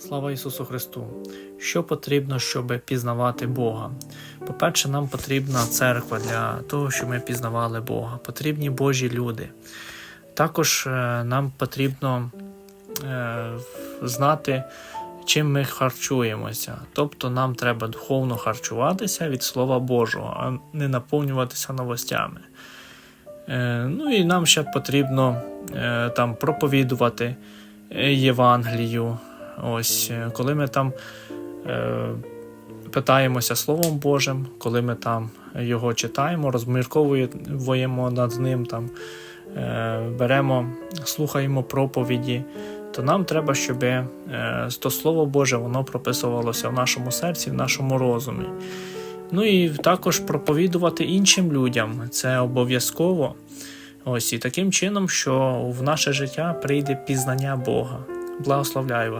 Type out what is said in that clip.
Слава Ісусу Христу! Що потрібно, щоб пізнавати Бога? По-перше, нам потрібна церква для того, щоб ми пізнавали Бога. Потрібні Божі люди. Також е, нам потрібно е, знати, чим ми харчуємося. Тобто нам треба духовно харчуватися від Слова Божого, а не наповнюватися новостями. Е, Ну і нам ще потрібно там проповідувати Євангелію. Ось, е, коли ми там е, питаємося Словом Божим, коли ми там його читаємо, розмірковуємо над ним, там, е, беремо, слухаємо проповіді, то нам треба, щоб е, то Слово Боже воно прописувалося в нашому серці, в нашому розумі. Ну і також проповідувати іншим людям це обов'язково. Ось і таким чином, що в наше життя прийде пізнання Бога. Благословляю вас.